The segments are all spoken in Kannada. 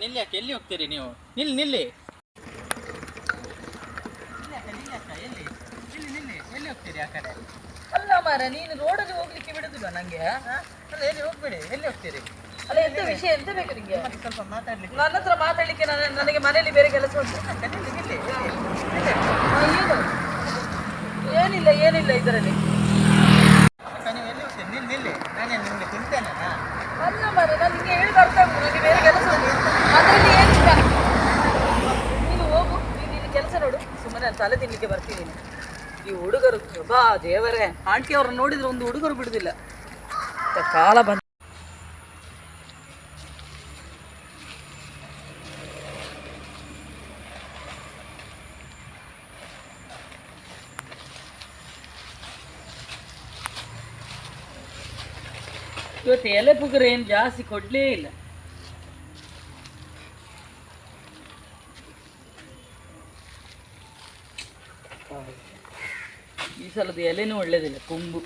ನಿಲ್ಲಿ ಅಕ್ಕ ಎಲ್ಲಿ ಹೋಗ್ತೀರಿ ನೀವು? ನಿಲ್ಲಿ. ನಿಲ್ಲಿ ಎಲ್ಲಿ? ನಿಲ್ಲಿ ನಿಲ್ಲಿ. ಎಲ್ಲಿ ಹೋಗ್ತೀರಿ ಆ ಕಡೆ? ಅಲ್ಲ ಮಾರ ನೀನು ರೋಡಲ್ಲಿ ಹೋಗ್ಲಿಕ್ಕೆ ಬಿಡುದಿಲ್ಲ ನಂಗೆ? ಅಲ್ಲ ಎಲ್ಲಿ ಹೋಗ್ಬೇಡಿ ಎಲ್ಲಿ ಹೋಗ್ತೀರಿ? ಅಲ್ಲ ಎಂತ ವಿಷಯ ಎಂತ ಬೇಕು ನಿಮಗೆ ಸ್ವಲ್ಪ ಮಾತಾಡ್ಲಿಕ್ಕೆ ನನ್ನ ಹತ್ರ ಮಾತಾಡ್ಲಿಕ್ಕೆ ನಾನು- ನನಗೆ ಮನೆಯಲ್ಲಿ ಬೇರೆ ಕೆಲಸ ಉಂಟು. ನಿಲ್ಲಿ ನಿಲ್ಲಿ ಏನಿಲ್ಲ ಏನಿಲ್ಲ ಇದರಲ್ಲಿ ಅಕ್ಕ ನೀವು ಎಲ್ಲಿ ಹೋಗ್ತೀರಿ ನಿಲ್ಲಿ ನಿಲ್ಲಿ ನಾನೇನು ನಿಮಗೆ ತಿಂತೇನೆ ಅಲ್ಲ ಮಾರೆ ನಾನು ನಿಂಗೆ ಹೇಳಿ ಬರ್ತಾ ಉಂಟು ನನಗೆ ಬೇರೆ ಕೆಲಸ ಉಂಟು ಅದರಲ್ಲಿ ಏನಿಲ್ಲ ನೀನು ಹೋಗು ನೀನು ಇಲ್ಲಿ ಕೆಲಸ ನೋಡು ಸುಮ್ಮನೆ ನಾನು ತಲೆ ತಿನ್ಲಿಕ್ಕೆ ಬರ್ತೀನಿ ನೀನು. ಈ ಹುಡುಗರು ಬಾ ದೇವರೇ ಆಂಟಿ ಅವ್ರನ್ನ ನೋಡಿದ್ರೆ ಒಂದು ಹುಡುಗರು ಬಿಡುದಿಲ್ಲ ಇಂಥ ಕಾಲ ಬಂದ ಇವತ್ತು ಎಲೆ ಪುಗರು ಏನು ಜಾಸ್ತಿ ಕೊಡ್ಲೇ ಇಲ್ಲ ಈ ಸಲದ ಎಲೆನೂ ಒಳ್ಳೇದಿಲ್ಲ ಕೊಂಬು.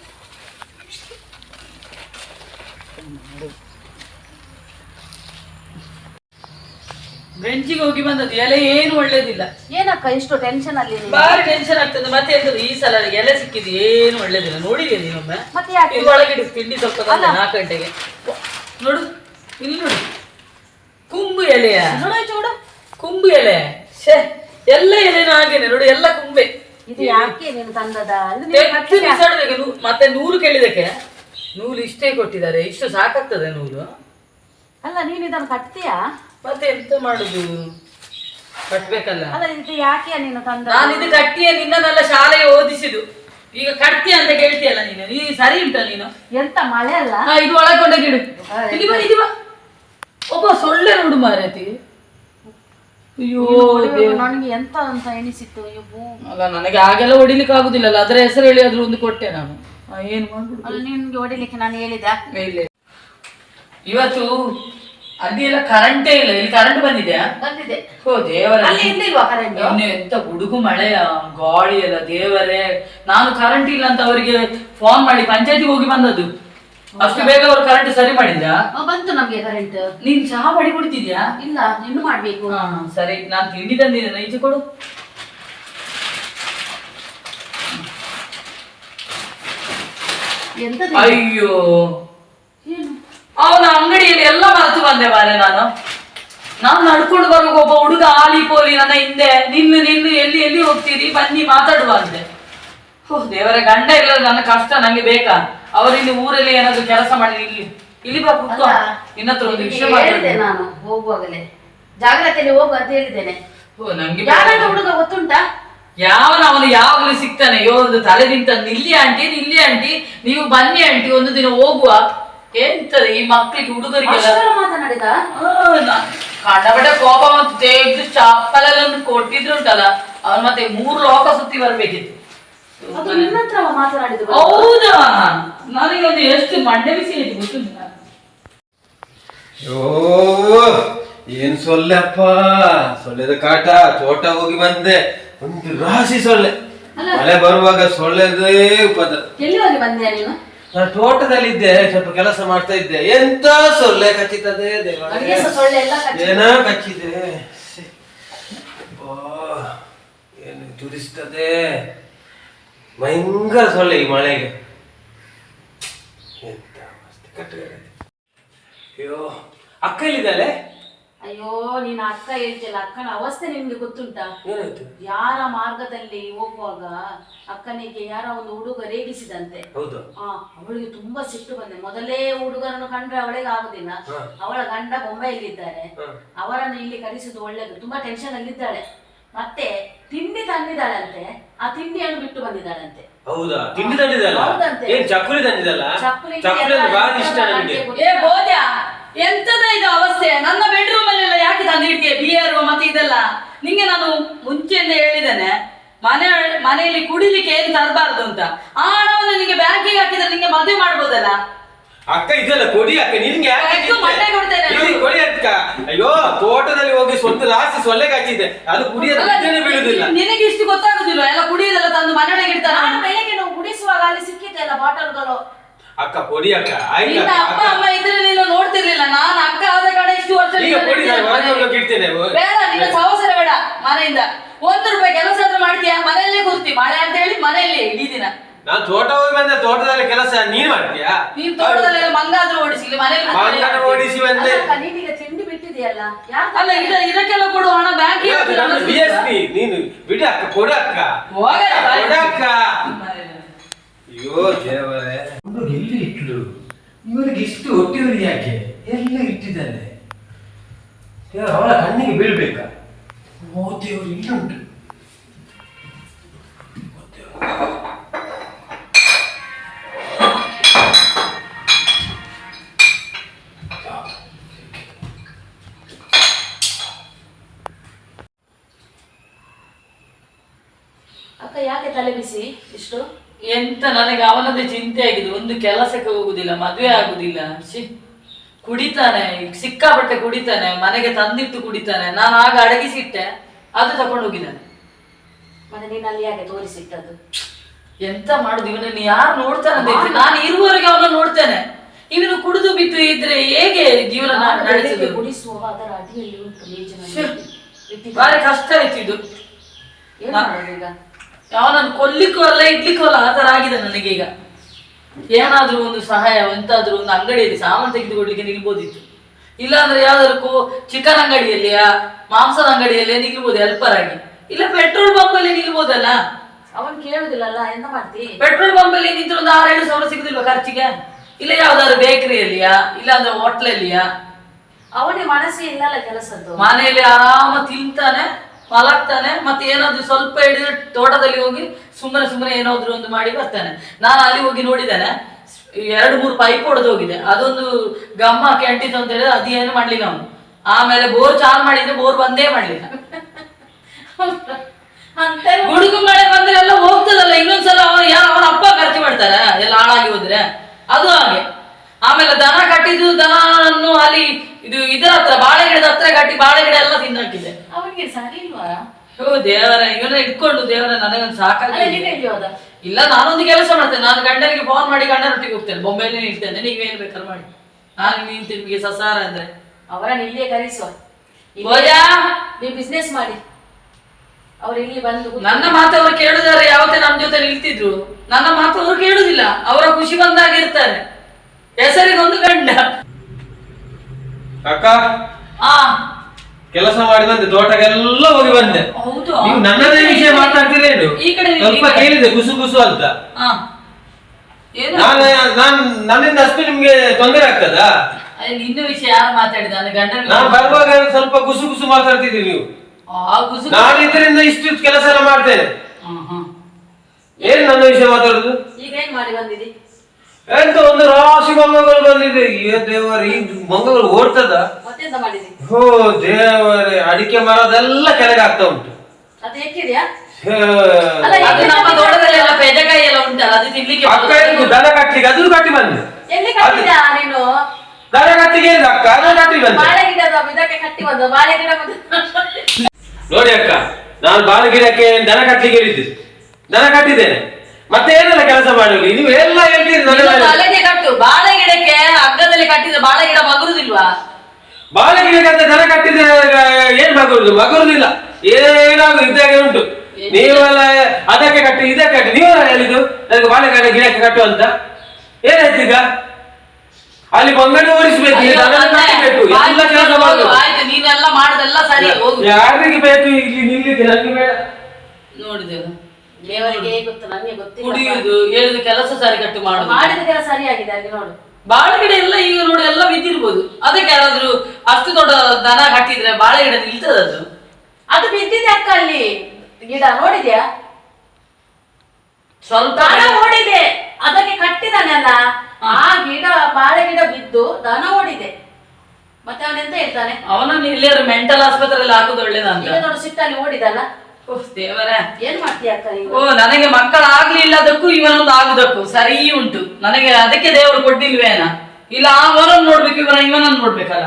ಬೆಂಚಿಗೆ ಹೋಗಿ ಬಂದದ್ದು ಎಲೆ ಏನು ಒಳ್ಳೇದಿಲ್ಲ. ಏನಕ್ಕ ಇಷ್ಟು ಟೆನ್ಷನ್ ಅಲ್ಲಿ? ಬಾರಿ ಟೆನ್ಷನ್ ಆಗ್ತದೆ ಮತ್ತೆ ಎಂತದು ಈ ಸಲ ಎಲೆ ಸಿಕ್ಕಿದ್ದು ಏನು ಒಳ್ಳೇದಿಲ್ಲ. ನೋಡಿದೆ ನೀನೊಮ್ಮೆ ಮತ್ತೆ ಯಾಕೆ? ಇದು ತಿಂಡಿ ಸ್ವಲ್ಪ ತಂದೆ ನಾಲ್ಕು ಗಂಟೆಗೆ. ನೋಡು ಇಲ್ಲಿ ನೋಡು. ಕುಂಬು ಎಲೆಯ? ನೋಡು ಚೂಡು ಕುಂಬು ಎಲೆ. ಶೇ ಎಲ್ಲ ಎಲೆನೂ ಹಾಗೇನೆ. ನೋಡು ಎಲ್ಲ ಕುಂಬೆ. ಇದು ಯಾಕೆ ನೀನು ತಂದದ? ಅಂದ್ರೆ ನೀನು ತೆಗ್ದು ಬಿಸಾಡ್ಬೇಕು ನೂ- ಮತ್ತೆ ನೂಲು ಕೇಳಿದಕ್ಕೆ ನೂಲು ಇಷ್ಟೇ ಕೊಟ್ಟಿದ್ದಾರೆ. ಇಷ್ಟು ಸಾಕಾಗ್ತದೆ ನೂಲು. ಅಲ್ಲ ನೀನು ಇದನ್ನು ಕಟ್ತೀಯಾ? ಮತ್ತೆ ಎಂತ ಮಾಡುದು? ಕಟ್ಬೇಕಲ್ಲ. ಅಲ್ಲ ಇದು ಯಾಕೆ ನೀನು ತಂದ ನಾನು ಇದು ಕಟ್ಟಿಯ ನಿನ್ನನ್ನೆಲ್ಲ ಶಾಲೆಗೆ ಓದಿಸಿದು ಈಗ ಕಟ್ತೀಯ ಅಂತ ಕೇಳ್ತೀಯಲ್ಲ ನೀನು? ನೀ ಸರಿ ಉಂಟ ನೀನು? ಎಂತ ಮಳೆ ಅಲ್ಲ? ಹಾ ಇದು ಗಿಡ ಇಲ್ಲಿ ಬಾ ಇಲ್ಲಿ ಬಾ. ಒಬ್ಬ ಸೊಳ್ಳೆ ನೋಡು ಮಾರತಿ ಅಯ್ಯೋ. ನನಗೆ ಎಂತ ಅಂತ ಎಣಿಸಿತ್ತು ಅಯ್ಯೋ ಅಲ್ಲ ನನಗೆ ಹಾಗೆಲ್ಲ ಹೊಡಿಲಿಕ್ಕೆ ಆಗುದಿಲ್ಲ ಅದರ ಹೆಸರು ಹೇಳಿ ಅದ್ರ ಒಂದು ಕೊಟ್ಟೆ ನಾನು. ಏನು ಮಾಡ್ಬಿಡು ಅಲ್ಲ ನಿನ್ಗೆ ಹೊಡಿಲಿಕ್ಕೆ ನಾನು ಹೇಳಿದೆ ಇಲ್ಲ. ಇವತ್ತು ಅಲ್ಲಿ ಎಲ್ಲ ಕರೆಂಟೇ ಇಲ್ಲ ಇಲ್ಲಿ ಕರೆಂಟ್ ಬಂದಿದ್ಯಾ? ಬಂದಿದೆ. ಓ ದೇವರ. ಅಲ್ಲಿ ಇಲ್ಲಿಲ್ವಾ ಕರೆಂಟ್ ಎಂತ ಗುಡುಗು ಮಳೆ ಗಾಳಿ ಎಲ್ಲ ದೇವರೇ. ನಾನು ಕರೆಂಟ್ ಇಲ್ಲ ಅಂತ ಅವರಿಗೆ ಫೋನ್ ಮಾಡಿ ಪಂಚಾಯತಿಗೆ ಹೋಗಿ ಬಂದದ್ದು. ಅಷ್ಟು ಬೇಗ ಅವರು ಕರೆಂಟ್ ಸರಿ ಮಾಡಿದ್ಯಾ? ಬಂತು ನಮ್ಗೆ ಕರೆಂಟ್ ನೀನ್ ಚಹಾ ಮಾಡಿ ಕುಡಿತಿದ್ಯಾ? ಇಲ್ಲ ನಿನ್ನ ಮಾಡ್ಬೇಕು. ಹಾ ಸರಿ ನಾನು ತಿಂಡಿ ತಂದಿದ್ದೇನೆ ಈಚೆ ಕೊಡು. ಎಂತದು ಅಯ್ಯೋ. ಏನು? ಅವನ ಅಂಗಡಿಯಲ್ಲಿ ಎಲ್ಲ ಮರೆತು ಬಂದೆ ಮಾರೆ ನಾನು. ನಾನು ನಡ್ಕೊಂಡು ಬರುವಾಗ ಒಬ್ಬ ಹುಡುಗ ಆಲಿ ಪೋಲಿ ನನ್ನ ಹಿಂದೆ ನಿನ್ನ ನಿನ್ನ ಎಲ್ಲಿ ಎಲ್ಲಿ ಹೋಗ್ತೀರಿ ಬನ್ನಿ ಮಾತಾಡುವ ಅಂದೆ. ಹೋ ದೇವರ ಗಂಡ ಇಲ್ಲ ನನ್ನ ಕಷ್ಟ ನಂಗೆ ಬೇಕಾ? ಅವರಿಲ್ಲಿ ಊರಲ್ಲಿ ಏನಾದ್ರು ಕೆಲಸ ಮಾಡಿ ಇಲ್ಲಿ ಇಲ್ಲಿ ಬಾ ಕೂತ್ಕೋ. ನಿನ್ನ ಹತ್ರ ಒಂದು ವಿಷಯ ಹೇಳಿದೆ. ನಾನು ಹೋಗುವಾಗಲೇ. ಜಾಗ್ರತೆಯಲ್ಲಿ ಹೋಗು ಅಂತ ಹೇಳಿದ್ದೇನೆ. ಓ ನಂಗೆ ಯಾರಾದ ಹುಡುಗ ಗೊತ್ತುಂಟಾ? ಯಾವನ ಅವನು ಯಾವಾಗಲೂ ಸಿಗ್ತಾನೆ. ಅಯ್ಯೋ ಒಂದು ತಲೆ ನಿಂತ ನಿಲ್ಲಿ ಆಂಟಿ ನಿಲ್ಲಿ ಆಂಟಿ ನೀವು ಬನ್ನಿ ಆಂಟಿ ಒಂದು ದಿನ ಹೋಗುವ. ಎಂತದೆ ಈ ಮಕ್ಕಳಿಗೆ ಹುಡುಗರಿಗೆ ಅಷ್ಟರ ಮಾತನಾಡಿದ? ಕಂಡಪಟ್ಟ ಕೋಪ ಮತ್ತು ತೆಗೆದು ಚಪ್ಪಲಲ್ಲಿ ಕೊಟ್ಟಿದ್ರು ಉಂಟಲ್ಲ ಅವ್ನು ಮತ್ತೆ ಮೂರು ಲೋಕ ಸುತ್ತಿ ಬರ್ಬೇಕಿತ್ತು. ಅದು ನಿನ್ನ ಹತ್ರ ಮಾತನಾಡಿದ್ದು ಹೌದಾ? ನನಗೆ ಒಂದು ಎಷ್ಟು ಮಂಡೆ ಬಿಸಿ ಆಯ್ತು ಗೊತ್ತುಂಟಾ? ಅಯ್ಯೋ ಏನ್ ಸೊಲ್ಲೆಪ್ಪ? ಸೊಳ್ಳೆದ ಕಾಟ ತೋಟ ಹೋಗಿ ಬಂದೆ. ಒಂದು ರಾಶಿ ಸೊಳ್ಳೆ. ಮಳೆ ಬರುವಾಗ ಸೊಳ್ಳೆದೇ ಉಪದ್ರ. ಎಲ್ಲಿ ಹೋಗಿ ಬಂದ್ಯಾ ನೀನು? ನಾನು ತೋಟದಲ್ಲಿದ್ದೆ ಸ್ವಲ್ಪ ಕೆಲಸ ಮಾಡ್ತಾ ಇದ್ದೆ. ಎಂತ ಸೊಳ್ಳೆ ಕಚ್ಚಿತದೆ ದೇವರೇ. ಅಡಿಗೆ ಸಹ ಸೊಳ್ಳೆ ಎಲ್ಲ ಕಚ್ಚಿ ಏನ ಕಚ್ಚಿದೆ. ಏನು ತುರಿಸ್ತದೆ ಭಯಂಕರ ಸೊಳ್ಳೆ ಈ ಮಳೆಗೆ. ಎಂತ. ಅಯ್ಯೋ ಅಕ್ಕ ಎಲ್ಲಿದ್ದಾಳೆ? ಅಯ್ಯೋ ನೀನ್ ಅಕ್ಕ ಹೇಳ್ತಿಲ್ಲ ಅಕ್ಕನ ಅವಸ್ಥೆ ನಿಮ್ಗೆ ಗೊತ್ತುಂಟಾ? ಏನಾಯ್ತು? ಯಾರ ಮಾರ್ಗದಲ್ಲಿ ಹೋಗುವಾಗ ಅಕ್ಕನಿಗೆ ಯಾರ ಒಂದು ಹುಡುಗ ರೇಗಿಸಿದಂತೆ. ಹೌದು. ಆ ಅವಳಿಗೆ ತುಂಬಾ ಸಿಟ್ಟು ಬಂದೆ. ಮೊದಲೇ ಹುಡುಗರನ್ನು ಕಂಡ್ರೆ ಅವಳಿಗೆ ಆಗುದಿಲ್ಲ. ಅವಳ ಗಂಡ ಬೊಂಬೈಯಲ್ಲಿದ್ದಾರೆ. ಅವರನ್ನು ಇಲ್ಲಿ ಕರೆಸುದು ಒಳ್ಳೇದು. ತುಂಬಾ ಟೆನ್ಷನ್ ಅಲ್ಲಿದ್ದಾಳೆ. ಮತ್ತೆ ತಿಂಡಿ ತಂದಿದ್ದಾಳಂತೆ. ಆ ತಿಂಡಿಯನ್ನು ಬಿಟ್ಟು ಬಂದಿದ್ದಾಳಂತೆ. ಹೌದಾ? ತಿಂಡಿ ತಂದಿದ್ದಲ್ಲ? ಹೌದಂತೆ. ಏನ್ ಚಕ್ಕುಲಿ ತಂದಿದ್ದಲ್ಲ? ಚಕ್ಕುಲಿ ಚಕ್ಕುಲಿ ಅಂದ್ರೆ ಬಹಳ ಇಷ್ಟ ನನಗೆ. ಏ ಬೋದ್ಯ ಎಂತದ ಇದು ಅವಸ್ಥೆ. ನನ್ನ ಬೆಡ್ರೂಮ್ ಅಲ್ಲೆಲ್ಲ ಯಾಕೆ ತಂದು ಇಡ್ತೀಯ ಬಿಯರು ಮತ್ತೆ ಇದೆಲ್ಲ. ನಿಂಗೆ ನಾನು ಮುಂಚೆಯಿಂದ ಹೇಳಿದ್ದೇನೆ ಮನೆ ಮನೆಯಲ್ಲಿ ಕುಡಿಲಿಕ್ಕೆ ಏನು ತರಬಾರ್ದು ಅಂತ. ಆ ಹಣವನ್ನು ನಿಂಗೆ ಬ್ಯಾಂಕಿಗೆ ಹಾಕಿದ್ರೆ ನಿಂಗೆ ಮದುವೆ ಮಾಡ್ಬೋದಲ್ಲ? ಅಕ್ಕ ಇದೆಲ್ಲ ಕೊಡಿ ಅಕ್ಕ ನಿನ್ಗೆ ಯಾಕೆ ಕೊಡಿ ಅಕ್ಕ. ಅಯ್ಯೋ ತೋಟದಲ್ಲಿ ಹೋಗಿ ಸ್ವಂತ ರಾಸಿ ಸೊಳ್ಳೆ ಕಾಚಿದೆ ಅದು ಕುಡಿಯೋದು ಬಿದ್ದನೆ ಬೀಳುದಿಲ್ಲ. ನಿನಗೆ ಇಷ್ಟು ಗೊತ್ತಾಗುದಿಲ್ಲ ಎಲ್ಲ ಕುಡಿಯೋದೆಲ್ಲ ತಂದು ಮನೆಯೊಳಗೆ ಇಡ್ತಾರ ನಾನು ನಾವು ಕುಡಿಸುವ ಅಲ್ಲಿ ಸಿಕ್ಕಿದ್ದೆಲ್ಲ ಬಾಟಲ್ಗಳು. ಅಕ್ಕ ಕೊಡಿ ಅಕ್ಕ ಆಯ್ತಾ? ಅಪ್ಪ ಅಕ್ಕ? ಅಮ್ಮ ಇದ್ರೆ ನೀನು ನೋಡ್ತಿರ್ಲಿಲ್ಲ. ನಾನು ಅಕ್ಕ ಆದ ಕಡೆ ಇಷ್ಟು ವರ್ಷ ಈಗ ನೀನು ನಾನು ಇಡ್ತೇನೆ. ಬೇಡ ನಿನ್ನ ಸಹವಾಸರ ಬೇಡ ಮನೆಯಿಂದ. ಒಂದು ರೂಪಾಯಿ ಕೆಲಸ ಆದ್ರೂ ಮಾಡ್ತೀಯಾ? ಮನೆಯಲ್ಲೇ ಕೂರ್ತಿ ಮಳೆ ನಾನ್ ತೋಟ ಹೋಗಿ ಬಂದೆ ತೋಟದಲ್ಲಿ ಕೆಲಸ ನೀನ್ ಮಾಡ್ತೀಯಾ? ನೀನ್ ತೋಟದಲ್ಲೆಲ್ಲ ಮಂಗಾದ್ರೂ ಓಡಿಸಿ ಇಲ್ಲಿ ಮನೇಲಿ. ಮಂಗನ ಓಡಿಸಿ ಬಂದೆ. ಅಲ್ಲಕ್ಕ, ನೀನೀಗ ತಿಂಡಿ ಬಿಟ್ಟಿದೆಯಲ್ಲ ಯಾರು ಅಲ್ಲ ಇದ ಇದಕ್ಕೆಲ್ಲ ಕೊಡುವ ಹಣ ಬ್ಯಾಂಕ್ ಬಿ ಎಸ್ ಪಿ ನೀನು ಬಿಡಿ ಅಕ್ಕ ಕೊಡು ಅಕ್ಕ. ಹೋಗಲ್ಲ, ಬಾಯ್. ಕೊಡು ಅಕ್ಕ. ಅಯ್ಯೋ. ದೇವರೇ. ಹುಡುಗ ಎಲ್ಲಿ ಇಟ್ಲು. ಇವನಿಗೆ ಇಷ್ಟು ಹೊಟ್ಟೆವರಿ ಯಾಕೆ? ಎಲ್ಲ ಇಟ್ಟಿದ್ದಾನೆ. ದೇವ್ರು ಅವಳ ಕಣ್ಣಿಗೆ ಬೀಳ್ಬೇಕಾ? ಓ ದೇವರು ಇಲ್ಲಿ ಉಂಟು ಅಕ್ಕ ಯಾಕೆ ತಲೆ ಬಿಸಿ? ಇಷ್ಟು? ಎಂತ ನನಗೆ ಅವನದೇ ಚಿಂತೆ ಆಗಿದೆ ಒಂದು ಕೆಲಸಕ್ಕೆ ಹೋಗುದಿಲ್ಲ ಮದುವೆ ಆಗುದಿಲ್ಲ. ಶಿ ಕುಡಿತಾನೆ ಸಿಕ್ಕಾಪಟ್ಟೆ ಕುಡಿತಾನೆ ಮನೆಗೆ ತಂದಿಟ್ಟು ಕುಡಿತಾನೆ. ನಾನು ಆಗ ಅಡಗಿಸಿಟ್ಟೆ ಅದು ತಕೊಂಡು ಹೋಗಿದ್ದಾನೆ. ಮತ್ತೆ ನೀನು ಅಲ್ಲಿ ಯಾಕೆ ತೋರಿಸಿಟ್ಟದ್ದು? ಎಂತ ಮಾಡುದು? ಇವನನ್ನು ಯಾರು ನೋಡ್ತಾನೆ ನಾನು ಇರುವವರೆಗೆ ಅವನ ನೋಡ್ತೇನೆ. ಇವನು ಕುಡಿದು ಬಿದ್ದು ಇದ್ರೆ ಹೇಗೆ ಜೀವನ ನಾನು ಕುಡಿಸುವ ಅದರ ಅಡಿಯಲ್ಲಿ ಉಂಟು ಕಷ್ಟ ಆಯ್ತು ಇದು. ಏನು ಮಾಡೋದು ಈಗ? ಅವನನ್ನು ಕೊಲ್ಲಿಕ್ಕೂ ಅಲ್ಲ ಇಡ್ಲಿಕ್ಕೂ ಅಲ್ಲ ಆ ತರ ಆಗಿದೆ ನನಗೀಗ. ಏನಾದ್ರೂ ಒಂದು ಸಹಾಯ ಎಂತಾದ್ರೂ ಒಂದು ಅಂಗಡಿಯಲ್ಲಿ ಸಾಮಾನು ತೆಗೆದುಕೊಡ್ಲಿಕ್ಕೆ ನಿಲ್ಬೋದಿತ್ತು. ಇಲ್ಲಾಂದ್ರೆ ಯಾವ್ದಾದ್ರು ಚಿಕನ್ ಅಂಗಡಿಯಲ್ಲಿಯಾ ಮಾಂಸದ ಅಂಗಡಿಯಲ್ಲಿ ನಿಲ್ಬೋದು ಹೆಲ್ಪರ್ ಆಗಿ. ಇಲ್ಲ ಪೆಟ್ರೋಲ್ ಪಂಪ್ ಅಲ್ಲಿ ನಿಲ್ಬೋದಲ್ಲ? ಅವನ್ ಕೇಳುದಿಲ್ಲಲ್ಲ ಎಂತ ಮಾಡ್ತಿ? ಪೆಟ್ರೋಲ್ ಪಂಪ್ ಅಲ್ಲಿ ನಿಂತ್ರೆ ಒಂದು ಆರೇಳು ಸಾವಿರ ಸಿಗುದಿಲ್ವಾ ಖರ್ಚಿಗೆ? ಇಲ್ಲ ಯಾವ್ದಾದ್ರು ಬೇಕರಿಯಲ್ಲಿಯಾ ಇಲ್ಲ ಅಂದ್ರೆ ಹೋಟ್ಲಲ್ಲಿಯಾ ಅವನಿಗೆ ಮನಸ್ಸೇ ಇಲ್ಲಲ್ಲ ಕೆಲಸದ್ದು. ಮನೆಯಲ್ಲಿ ಆರಾಮ ತಿಂತಾನೆ ಮಲಗ್ತಾನೆ ಮತ್ತೆ ಏನಾದ್ರು ಸ್ವಲ್ಪ ಹಿಡಿದ್ರೆ ತೋಟದಲ್ಲಿ ಹೋಗಿ ಸುಮ್ಮನೆ ಸುಮ್ಮನೆ ಏನಾದ್ರು ಒಂದು ಮಾಡಿ ಬರ್ತಾನೆ. ನಾನು ಅಲ್ಲಿ ಹೋಗಿ ನೋಡಿದ್ದೇನೆ, ಎರಡು ಮೂರು ಪೈಪ್ ಹೊಡೆದು ಹೋಗಿದೆ. ಅದೊಂದು ಗಮ್ಮ ಕೆಂಟಿತು ಅಂತ ಹೇಳಿದ್ರೆ ಏನು ಮಾಡ್ಲಿಲ್ಲ ಅವನು. ಆಮೇಲೆ ಬೋರ್ ಚಾಲ್ ಮಾಡಿದ್ರೆ ಬೋರ್ ಬಂದೇ ಮಾಡ್ಲಿಲ್ಲ. ಗುಡುಗು ಮಳೆ ಬಂದ್ರೆ ಎಲ್ಲ ಹೋಗ್ತದಲ್ಲ, ಇನ್ನೊಂದ್ಸಲ ಅವನ ಅಪ್ಪ ಖರ್ಚು ಮಾಡ್ತಾರ, ಎಲ್ಲ ಹಾಳಾಗಿ ಹೋದ್ರೆ. ಅದು ಹಾಗೆ. ಆಮೇಲೆ ದನ ಕಟ್ಟಿದ್ದು ದನವನ್ನು ಅಲ್ಲಿ ಇದು ಇದರ ಹತ್ರ ಬಾಳೆಗಿಡದ ಹತ್ರ ಕಟ್ಟಿ ಬಾಳೆಗಿಡ ಎಲ್ಲ ತಿನ್ನಾಕಿದೆ ಅವನಿಗೆ ಸರಿ ಇಲ್ವಾ? ಓ ದೇವರ ಇವನ ಇಟ್ಕೊಂಡು ದೇವರ ನನಗೊಂದು ಸಾಕಾಗಿದೆ. ಇಲ್ಲ ನಾನೊಂದು ಕೆಲಸ ಮಾಡ್ತೇನೆ. ನಾನು ಗಂಡನಿಗೆ ಫೋನ್ ಮಾಡಿ ಗಂಡನೊಟ್ಟಿಗೆ ಹೋಗ್ತೇನೆ. ಬೊಂಬೆಯಲ್ಲಿ ನಿಲ್ತೇನೆ ನೀವೇನ್ ಬೇಕಾದ್ರೆ ಮಾಡಿ. ನಾನು ನೀನು ನಿಮಗೆ ಸಸಾರ ಅಂದ್ರೆ. ಅವರನ್ನ ಇಲ್ಲಿಯೇ ಕರೆಸುವ? ನೀವು ಬಿಸ್ನೆಸ್ ಮಾಡಿ. ಅವ್ರು ಇಲ್ಲಿ ಬಂದು ನನ್ನ ಮಾತು ಅವರು ಕೇಳುದಾರೆ ಯಾವತ್ತೇ ನಮ್ ಜೊತೆ ನಿಲ್ತಿದ್ರು. ನನ್ನ ಮಾತು ಅವರು ಕೇಳುದಿಲ್ಲ. ಅವರ ಖುಷಿ ಬಂದಾಗ ಇರ್ತಾರೆ ಹೆಸರಿಗೊಂದು ಗಂಡ. ಅಕ್ಕ ಆ. ಕೆಲಸ ಮಾಡಿ ಬಂದೆ ತೋಟಕ್ಕೆಲ್ಲ ಹೋಗಿ ಬಂದೆ. ಹೌದು. ನೀವು ನನ್ನದೇ ವಿಷಯ ಮಾತಾಡ್ತೀರೇನು ಈ ಕಡೆ ಸ್ವಲ್ಪ. ಕೇಳಿದೆ ಕುಸು ಕುಸು ಅಂತ. ಆ. ಏನು? ನಾನು ನಾನು ನನ್ನಿಂದ ಅಷ್ಟು ನಿಮ್ಗೆ ತೊಂದರೆ ಆಗ್ತದಾ? ಅಲ್ಲಿ ಇನ್ನು ವಿಷಯ ಯಾರು ಮಾತಾಡಿದ? ನನ್ನ ಗಂಡನ ನಾನು ಬರುವಾಗ ಸ್ವಲ್ಪ ಗುಸು ಗುಸು ಮಾತಾಡ್ತಿದ್ದೀರಿ ನೀವು. ಆ ಗುಸು ನಾನು ಇದರಿಂದ ಇಷ್ಟು ಕೆಲಸ ಎಲ್ಲ ಮಾಡ್ತೇನೆ. ಹ್ಮ್ ಹ್ಮ್. ಏನ್ ನನ್ನ ವಿಷಯ ಮಾತಾಡುದು? ಈಗ ಏನ್ ಮಾಡಿ ಬಂದಿದಿ? ಎಂತ ಒಂದು ಮಂಗಗಳು ಬಂದಿದೆ. ಏ ದೇವರ ಈ ಮಂಗಗಳು ಓಡ್ತದ? ಮತ್ತೆಂತ ಮಾಡಿದಿ? ಹೋ ದೇವರೇ ಅಡಿಕೆ ಮರದೆಲ್ಲ ಕೆಳಗೆ ಆಗ್ತಾ ಉಂಟು. ಅದು ಎಕ್ಕಿದ್ಯಾ ಹೇ. ಅಲ್ಲ, ಅದು ನಮ್ಮ ಎಲ್ಲ ಪೆಜಕಾಯಿ ಎಲ್ಲ ಉಂಟಲ್ಲ ಅದು ತಿನ್ಲಿಕ್ಕೆ ಅಕ್ಕ ಇದು ದನ ಕಟ್ಲಿಕ್ಕೆ ಅದು ಕಟ್ಟಿ ಬಂದೆ ಎಲ್ಲಿ ಕಟ್ಟಿದ್ಯಾ ನೀನು? ದನ ಕಟ್ಟಿಗೆ ಏನಿದೆ ಅಕ್ಕ? ಅದು ಕಟ್ಟಿ ಬಂದೆ ಬಾಳೆ ಗಿಡದ ಇದಕ್ಕೆ ಕಟ್ಟಿ ಬಂದು ಬಾಳೆ ಗಿಡ ಮತ್ತೆ ನೋಡಿ ಅಕ್ಕ ನಾನು ಬಾಳೆ ಗಿಡಕ್ಕೆ ದನ ಕಟ್ಲಿಕ್ಕೆ ಹೇಳಿದ್ದೆ. ದನ ಕಟ್ಟಿದ್ದೇನೆ. ಮತ್ತೆ ಏನೆಲ್ಲ ಕೆಲಸ ಮಾಡಲಿ ನೀವು ಎಲ್ಲ ಹೇಳ್ತೀರಿ ತಲೆಗೆ ಕಟ್ಟು. ಬಾಳೆ ಗಿಡಕ್ಕೆ ಹಗ್ಗದಲ್ಲಿ ಕಟ್ಟಿದ್ರೆ ಬಾಳೆ ಗಿಡ ಮಗುರುದಿಲ್ವಾ? ಬಾಳೆ ಗಿಡಕ್ಕೆ ಅಂತ ದನ ಕಟ್ಟಿದ್ರೆ ಏನ್ ಮಗುರುದು? ಮಗುರುದಿಲ್ಲ. ಏನಾದ್ರು ಇದ್ದಾಗೆ ಉಂಟು. ನೀವೆಲ್ಲ ಅದಕ್ಕೆ ಕಟ್ಟಿ ಇದಕ್ಕೆ ಕಟ್ಟಿ. ನೀವು ಹೇಳಿದ್ದು ನನಗೆ ಬಾಳೆ ಗಿಡ ಗಿಡಕ್ಕೆ ಕಟ್ಟು ಅಂತ. ಏನಾಯ್ತು ಈಗ ಅಲ್ಲಿ ಬಂಗಡೆ ಓಡಿಸ್ಬೇಕು ಇಲ್ಲಿ ಅಯ್ಯೋ, ದನನ ಮತ್ತೆ ಕಟ್ಟಬೇಕು ಬಾಯಿ ಎಲ್ಲ ಕೆಲಸ ಮುಚ್ಕೊಂಡು ಹೋಗು. ಮಾಡಬೇಕು ಆಯ್ತು ನೀನೆಲ್ಲ ಮಾಡುದೆಲ್ಲ ಸರಿ ಹೋಗು. ಯಾರಿಗೆ ಬೇಕು ಇಲ್ಲಿ ನಿಲ್ಲಿಕ್ಕೆ? ನನಗೆ ಬೇಡ. ನೋಡಿದೆವು ದೇವರಿಗೆ ಗೊತ್ತು? ಗೊತ್ತಿಲ್ಲ ಕುಡಿಯುದು ಹೇಳುದು ಕೆಲಸ ಸರಿ ಕಟ್ಟು ಮಾಡುದು. ಮಾಡಿದ ಕೆಲಸ ಸರಿಯಾಗಿದೆ ಅಲ್ಲಿ ನೋಡು. ಬಾಳೆ ಗಿಡ ಎಲ್ಲ ಈಗ ನೋಡಿ ಎಲ್ಲ ಬಿದ್ದಿರ್ಬೋದು. ಅದಕ್ಕೆ ಯಾರಾದ್ರೂ ಅಷ್ಟು ದೊಡ್ಡ ದನ ಕಟ್ಟಿದ್ರೆ ಬಾಳೆ ಗಿಡ ನಿಲ್ತದ ಅದು ಅದು ಬಿದ್ದಿದೆ ಅಕ್ಕ ಅಲ್ಲಿ. ಗಿಡ ನೋಡಿದ್ಯಾ? ಸ್ವಲ್ಪ ದನ ಓಡಿದೆ ಅದಕ್ಕೆ ಕಟ್ಟಿದಾನಲ್ಲ ಆ ಗಿಡ ಬಾಳೆ ಗಿಡ ಬಿದ್ದು ದನ ಓಡಿದೆ ಮತ್ತೆ ಅವನೆಂತ ಹೇಳ್ತಾನೆ? ಅವನನ್ನು ಇಲ್ಲಿ ಮೆಂಟಲ್ ಆಸ್ಪತ್ರೆಯಲ್ಲಿ ಹಾಕುದು ಒಳ್ಳೇದಂತ? ಈಗ ನೋಡು ಸಿಟ್ಟಲ್ಲಿ ಓಡಿದಲ್ಲ ಓಹ್ ದೇವರ. ಏನ್ ಮಾಡ್ತೀಯ ಓ ನನಗೆ ಮಕ್ಕಳಾಗ್ಲಿಲ್ಲದಕ್ಕೂ ಇವನೊಂದು ಆಗುದಕ್ಕೂ ಸರಿ ಉಂಟು. ನನಗೆ ಅದಕ್ಕೆ ದೇವರು ಕೊಟ್ಟಿಲ್ವೇನ? ಇಲ್ಲ ಆ ವರನ್ ನೋಡ್ಬೇಕು ಇವನ ಇವನನ್ನು ನೋಡ್ಬೇಕಲ್ಲ.